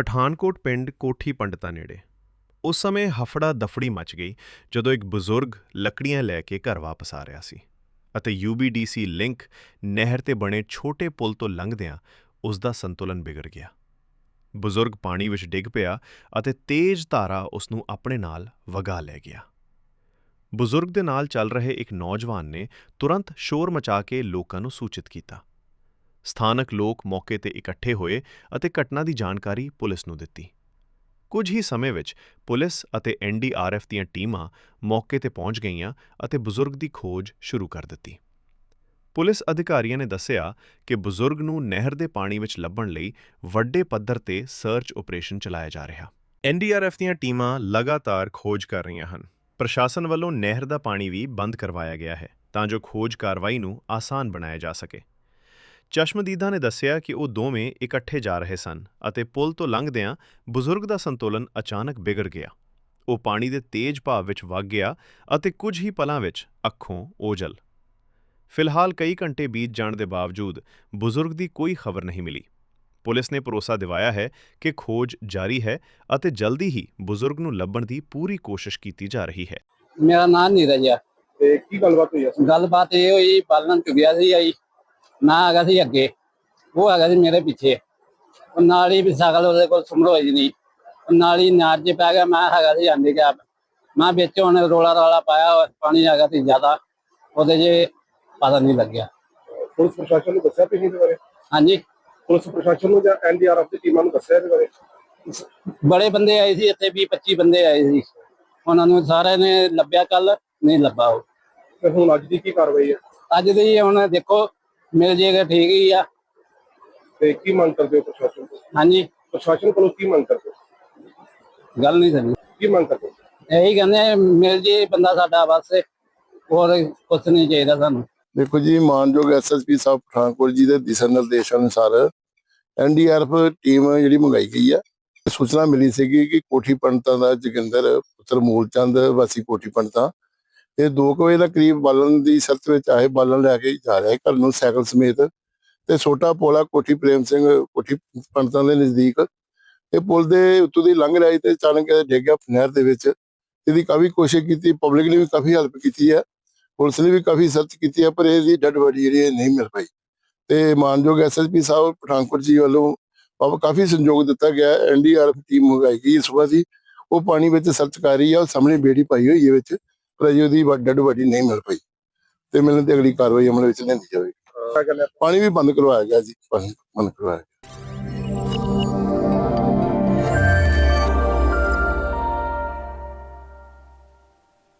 ਪਠਾਨਕੋਟ ਪਿੰਡ ਕੋਠੀ ਪੰਡਤਾਂ ਨੇੜੇ। ਉਸ ਸਮੇਂ ਹਫੜਾ ਦਫੜੀ ਮਚ ਗਈ ਜਦੋਂ ਇੱਕ ਬਜ਼ੁਰਗ ਲੱਕੜੀਆਂ ਲੈ ਕੇ ਘਰ ਵਾਪਸ ਆ ਰਿਹਾ ਸੀ ਅਤੇ ਯੂਬੀਡੀਸੀ ਲਿੰਕ ਨਹਿਰ ਤੇ ਬਣੇ ਛੋਟੇ ਪੁਲ ਤੋਂ ਲੰਘਦਿਆਂ ਉਸ ਦਾ ਸੰਤੁਲਨ ਵਿਗੜ ਗਿਆ। ਬਜ਼ੁਰਗ ਪਾਣੀ ਵਿੱਚ ਡਿੱਗ ਪਿਆ ਅਤੇ ਤੇਜ਼ ਧਾਰਾ ਉਸ ਨੂੰ ਆਪਣੇ ਨਾਲ ਵਗਾ ਲੈ ਗਿਆ। ਬਜ਼ੁਰਗ ਦੇ ਨਾਲ ਚੱਲ ਰਹੇ ਇੱਕ ਨੌਜਵਾਨ ਨੇ ਤੁਰੰਤ ਸ਼ੋਰ ਮਚਾ ਕੇ ਲੋਕਾਂ ਨੂੰ ਸੂਚਿਤ ਕੀਤਾ। ਸਥਾਨਕ ਲੋਕ ਮੌਕੇ ਤੇ ਇਕੱਠੇ ਹੋਏ ਅਤੇ ਘਟਨਾ ਦੀ ਜਾਣਕਾਰੀ ਪੁਲਿਸ ਨੂੰ ਦਿੱਤੀ। ਕੁਝ ਹੀ ਸਮੇਂ ਵਿੱਚ ਪੁਲਿਸ ਅਤੇ ਐਨਡੀਆਰਐਫ ਦੀਆਂ ਟੀਮਾਂ ਮੌਕੇ ਤੇ ਪਹੁੰਚ ਗਈਆਂ ਅਤੇ ਬਜ਼ੁਰਗ ਦੀ ਖੋਜ ਸ਼ੁਰੂ ਕਰ ਦਿੱਤੀ। ਪੁਲਿਸ ਅਧਿਕਾਰੀਆਂ ਨੇ ਦੱਸਿਆ ਕਿ ਬਜ਼ੁਰਗ ਨੂੰ ਨਹਿਰ ਦੇ ਪਾਣੀ ਵਿੱਚ ਲੱਭਣ ਲਈ ਵੱਡੇ ਪੱਧਰ ਤੇ ਸਰਚ ਆਪਰੇਸ਼ਨ ਚਲਾਇਆ ਜਾ ਰਿਹਾ। ਐਨਡੀਆਰਐਫ ਦੀਆਂ ਟੀਮਾਂ ਲਗਾਤਾਰ ਖੋਜ ਕਰ ਰਹੀਆਂ ਹਨ। ਪ੍ਰਸ਼ਾਸਨ ਵੱਲੋਂ ਨਹਿਰ ਦਾ ਪਾਣੀ ਵੀ ਬੰਦ ਕਰਵਾਇਆ ਗਿਆ ਹੈ ਤਾਂ ਜੋ ਖੋਜ ਕਾਰਵਾਈ ਨੂੰ ਆਸਾਨ ਬਣਾਇਆ ਜਾ ਸਕੇ। ਚਸ਼ਮਦੀਦਾ ਨੇ ਦੱਸਿਆ ਕਿ ਉਹ ਦੋਵੇਂ ਇਕੱਠੇ ਜਾ ਰਹੇ ਸਨ ਅਤੇ ਪੁਲ ਤੋਂ ਲੰਘਦਿਆਂ ਬਜ਼ੁਰਗ ਦਾ ਸੰਤੁਲਨ ਅਚਾਨਕ ਵਿਗੜ ਗਿਆ। ਉਹ ਪਾਣੀ ਦੇ ਤੇਜ਼ ਭਾਵ ਵਿੱਚ ਵਗ ਗਿਆ ਅਤੇ ਕੁਝ ਹੀ ਪਲਾਂ ਵਿੱਚ ਅੱਖੋਂ ਓਝਲ ਫਿਲਹਾਲ ਕਈ ਘੰਟੇ ਬੀਤ ਜਾਣ ਦੇ ਬਾਵਜੂਦ ਬਜ਼ੁਰਗ ਦੀ ਕੋਈ ਖਬਰ ਨਹੀਂ ਮਿਲੀ। ਪੁਲਿਸ ਨੇ ਭਰੋਸਾ ਦਿਵਾਇਆ ਹੈ ਕਿ ਖੋਜ ਜਾਰੀ ਹੈ ਅਤੇ ਜਲਦੀ ਹੀ ਬਜ਼ੁਰਗ ਨੂੰ ਲੱਭਣ ਦੀ ਪੂਰੀ ਕੋਸ਼ਿਸ਼ ਕੀਤੀ ਜਾ ਰਹੀ ਹੈ। ਮੇਰਾ ਨਾਮ ਨੀਰਜ ਆ। ਤੇ ਕੀ ਗੱਲਬਾਤ ਹੋਈ ਆ? ਗੱਲਬਾਤ ਇਹ ਹੋਈ ਬਾਲਣ ਚੁਗਿਆ ਸੀ ਆਈ। ਨਾ ਹੈਗਾ ਸੀ ਅੱਗੇ ਉਹ ਹੈਗਾ ਸੀ ਮੇਰੇ ਪਿੱਛੇ। ਉਹ ਨਾਲ ਹੀ ਵੀ ਸਾਈਕਲ ਉਹਦੇ ਕੋਲ ਸੁਮਰੋ ਹੋਈ ਨਹੀਂ ਉਹ ਨਾਲ ਹੀ ਨਾਰ 'ਚ ਪੈ ਗਿਆ ਮੈਂ ਹੈਗਾ ਸੀ ਹੈਂਡੀਕੈਪ ਮੈਂ ਵਿੱਚ ਹੁਣ ਰੋਲਾ ਰਾਲਾ ਪਾਇਆ ਪਾਣੀ ਹੈਗਾ ਸੀ ਜ਼ਿਆਦਾ। ਉਹਦੇ 'ਚ ਪਤਾ ਨਹੀਂ ਲੱਗਿਆ। ਪੁਲਿਸ ਪ੍ਰਸ਼ਾਸਨ ਨੂੰ ਦੱਸਿਆ ਤੁਸੀਂ ਇਹਦੇ ਬਾਰੇ? ਹਾਂਜੀ। ਪੁਲਿਸ ਪ੍ਰਸ਼ਾਸਨ ਨੂੰ ਜਾਂ ਐਨਡੀਆਰਐਫ ਦੀ ਟੀਮਾਂ ਨੂੰ ਦੱਸਿਆ ਇਹਦੇ ਬਾਰੇ? ਬੜੇ ਬੰਦੇ ਆਏ ਸੀ ਇੱਥੇ 20 25 ਬੰਦੇ ਆਏ ਸੀ। ਉਹਨਾਂ ਨੂੰ ਸਾਰਿਆਂ ਨੇ ਲੱਭਿਆ ਕੱਲ ਨਹੀਂ ਲੱਭਾ ਉਹ। ਤੇ ਹੁਣ ਅੱਜ ਦੀ ਕੀ ਕਾਰਵਾਈ ਹੈ? ਅੱਜ ਦੀ ਹੁਣ ਦੇਖੋ ਮਿਲ ਜੇਗਾ ਠੀਕ ਹੀ ਆ। ਤੇ ਕੀ ਮੰਗ ਕਰਦੇ ਹੋ ਪ੍ਰਸ਼ਾਸਨ ਤੋਂ? ਹਾਂਜੀ। ਪ੍ਰਸ਼ਾਸਨ ਕੋਲੋਂ ਕੀ ਮੰਗ ਕਰਦੇ ਹੋ? ਗੱਲ ਨਹੀਂ ਸਮਝੀ ਕੀ ਮੰਗ ਕਰਦੇ ਹੋ? ਇਹੀ ਕਹਿੰਦੇ ਆ, ਮਿਲ ਜੇ ਬੰਦਾ ਸਾਡਾ ਬਸ ਹੋਰ ਕੁਛ ਨਹੀਂ ਚਾਹੀਦਾ ਸਾਨੂੰ। ਦੇਖੋ ਜੀ ਮਾਨਯੋਗ ਐਸਐਸਪੀ ਸਾਹਿਬ ਪਠਾਨਕੋਟ ਜੀ ਦੇ ਦਿਸ਼ਾ ਨਿਰਦੇਸ਼ ਅਨੁਸਾਰ ਐਨਡੀਆਰਐਫ ਟੀਮ ਜਿਹੜੀ ਮੰਗਾਈ ਗਈ ਆ ਸੂਚਨਾ ਮਿਲੀ ਸੀਗੀ ਕਿ ਕੋਠੀ ਪੰਡਤਾਂ ਦਾ ਜੋਗਿੰਦਰ ਪੁੱਤਰ ਮੂਲਚੰਦ ਵਾਸੀ ਕੋਠੀ ਪੰਡਤਾਂ ਇਹ 2 ਵਜੇ ਦਾ ਕਰੀਬ ਬਾਲਣ ਦੀ ਸਰਤ ਵਿੱਚ ਆਏ ਬਾਲਣ ਲੈ ਕੇ ਜਾ ਰਿਹਾ ਘਰ ਨੂੰ ਸਾਈਕਲ ਸਮੇਤ। ਤੇ ਛੋਟਾ ਪੋਲਾ ਕੋਠੀ ਪ੍ਰੇਮ ਸਿੰਘ, ਕੋਠੀ ਪੰਡਤਾਂ ਦੇ ਨਜ਼ਦੀਕ। ਇਹ ਪੁਲ ਦੇ ਉੱਤੋਂ ਦੀ ਲੰਘ ਰਿਹਾ ਤੇ ਅਚਾਨਕ ਇਹ ਡਿੱਗ ਗਿਆ ਨਹਿਰ ਦੇ ਵਿੱਚ। ਇਹਦੀ ਕਾਫੀ ਕੋਸ਼ਿਸ਼ ਕੀਤੀ, ਪਬਲਿਕ ਨੇ ਵੀ ਕਾਫੀ ਹੈਲਪ ਕੀਤੀ ਹੈ। ਪੁਲਿਸ ਨੇ ਵੀ ਕਾਫੀ ਸਰਚ ਕੀਤੀ ਹੈ, ਪਰ ਇਹਦੀ ਡੈਡ ਬੋਡੀ ਜਿਹੜੀ ਹੈ ਨਹੀਂ ਮਿਲ ਪਾਈ। ਤੇ ਮਾਨਯੋਗ ਐਸਐਸਪੀ ਸਾਹਿਬ, ਪਠਾਨਕੋਟ ਜੀ ਵੱਲੋਂ ਕਾਫੀ ਸੰਯੋਗ ਦਿੱਤਾ ਗਿਆ ਐਨਡੀਆਰਐਫ ਟੀਮ ਮੰਗਾਈ ਗਈ ਸਵੇਰ ਦੀ ਉਹ ਪਾਣੀ ਵਿੱਚ ਸਰਚ ਕਰ ਰਹੀ ਹੈ, ਉਹ ਸਾਹਮਣੇ ਬੇੜੀ ਪਾਈ ਹੋਈ ਹੈ ਵਿੱਚ। ਪਰ ਅਜੇ ਉਹਦੀ ਡੈਡ ਬੋਡੀ ਨਹੀਂ ਮਿਲ ਪਈ। ਤੇ ਮਿਲਣ ਤੇ ਅਗਲੀ ਕਾਰਵਾਈ ਅਮਲ ਵਿੱਚ ਲੈਂਦੀ ਜਾਵੇਗੀ? ਪਾਣੀ ਵੀ ਬੰਦ ਕਰਵਾਇਆ ਗਿਆ ਜੀ। ਪਾਣੀ ਬੰਦ ਕਰਵਾਇਆ